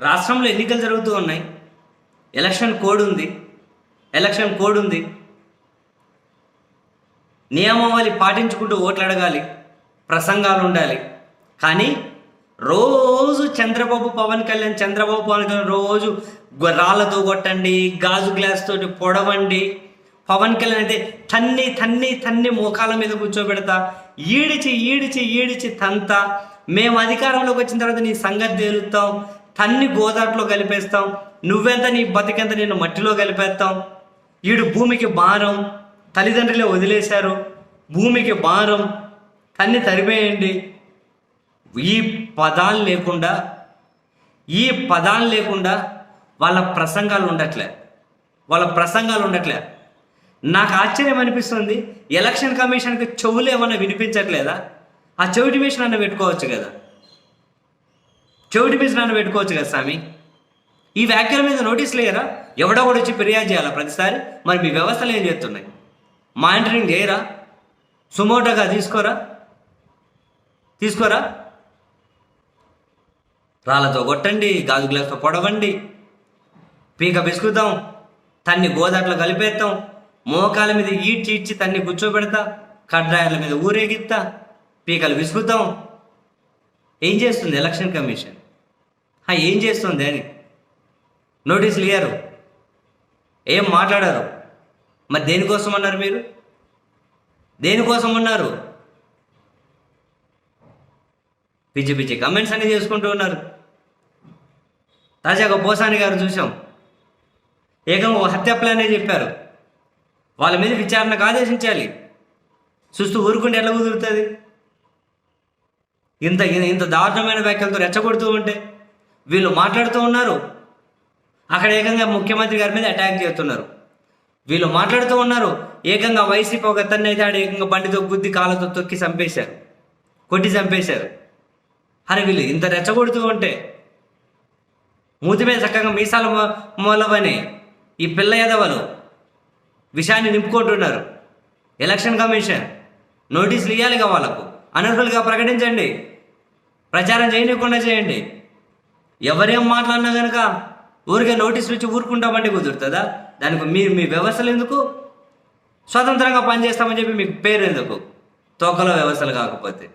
రాష్ట్రంలో ఎన్నికలు జరుగుతూ ఉన్నాయి. ఎలక్షన్ కోడ్ ఉంది. ఎలక్షన్ కోడ్ ఉంది. నియమావళి పాటించుకుంటూ ఓట్లు అడగాలి ప్రసంగాలు ఉండాలి. కానీ రోజు చంద్రబాబు పవన్ కళ్యాణ్ చంద్రబాబు పవన్ కళ్యాణ్ రోజు రాళ్ళతో కొట్టండి గాజు గ్లాస్ తోటి పొడవండి. పవన్ కళ్యాణ్ అయితే తన్ని తన్ని తన్ని మోకాల మీద కూర్చోబెడతా. ఈడిచి ఈడిచి ఈడిచి తంత. మేము అధికారంలోకి వచ్చిన తర్వాత నీ సంగతి తేలుతాం. తన్ని గోదాట్లో కలిపేస్తాం. నువ్వెంత నీ బతికెంత నేను మట్టిలో కలిపేస్తాం. ఈడు భూమికి భారం తల్లిదండ్రులే వదిలేశారు. భూమికి భారం తన్ని తరిమేయండి. ఈ పదాలు లేకుండా ఈ పదాలు లేకుండా వాళ్ళ ప్రసంగాలు ఉండట్లే. వాళ్ళ ప్రసంగాలు ఉండట్లే. నాకు ఆశ్చర్యం అనిపిస్తుంది ఎలక్షన్ కమిషన్కి చెవులు ఏమన్నా వినిపించట్లేదా? ఆ చెవిటి మిషన్ అన్న పెట్టుకోవచ్చు కదా. చెవిటి మీద అన్న పెట్టుకోవచ్చు కదా స్వామి? ఈ వ్యాఖ్యల మీద నోటీస్ లేయరా ఎవడో కూడా వచ్చి ఫిర్యాదు చేయాలా ప్రతిసారి? మరి మీ వ్యవస్థలు ఏం చేస్తున్నాయి? మానిటరింగ్ చేయరా? సుమోటోగా తీసుకోరా? తీసుకోరా? రాళ్ళతో కొట్టండి గాజు గ్లాస్తో పొడవండి. పీక బిసుకుతాం తన్ని గోదాట్లో కలిపేస్తాం మోకాల మీద ఈడ్చి ఈడ్చి తన్ని కూర్చోబెడతా కడ్రాయల మీద ఊరేగిస్తా పీకలు విసుకుతాం ఏం చేస్తుంది ఎలక్షన్ కమిషన్? ఏం చేస్తుంది అని. నోటీసులు ఇయ్యారు. ఏం మాట్లాడారు. మరి దేనికోసం అన్నారు మీరు? దేనికోసం ఉన్నారు? పిచ్చి పిచ్చి కమెంట్స్ అన్ని చేసుకుంటూ ఉన్నారు. తాజాగా పోసాని గారు చూసాం. ఏకంగా ఓ హత్య ప్లానే చెప్పారు. వాళ్ళ మీద విచారణకు ఆదేశించాలి. చూస్తూ ఊరుకుంటే ఎట్లా కుదురుతుంది? ఇంత ఇంత దారుణమైన వ్యాఖ్యలతో రెచ్చగొడుతూ ఉంటే వీళ్ళు మాట్లాడుతూ ఉన్నారు. అక్కడ ఏకంగా ముఖ్యమంత్రి గారి మీద అటాక్ చేస్తున్నారు. వీళ్ళు మాట్లాడుతూ ఉన్నారు. ఏకంగా వైసీపీ ఒక అతన్ని అయితే ఆడ ఏకంగా బండితో గుద్ది కాళ్ళతో తొక్కి చంపేశారు. కొట్టి చంపేశారు. అరే వీళ్ళు ఇంత రెచ్చగొడుతూ ఉంటే మూతి మీద చక్కగా మీసాలు మూలవని ఈ పిల్ల ఎదవలు విషయాన్ని నింపుకుంటున్నారు. ఎలక్షన్ కమిషన్ నోటీసులు ఇవ్వాలిగా వాళ్ళకు. అనర్హులుగా ప్రకటించండి. ప్రచారం చేయనీయకుండా చేయండి. ఎవరేం మాట్లాడినా కనుక ఊరికే నోటీసులు ఇచ్చి ఊరుకుంటామంటే కుదురుతుందా? దానికి మీరు మీ వ్యవస్థలు ఎందుకు? స్వతంత్రంగా పనిచేస్తామని చెప్పి మీకు పేరు ఎందుకు? తోకలో వ్యవస్థలు కాకపోతే.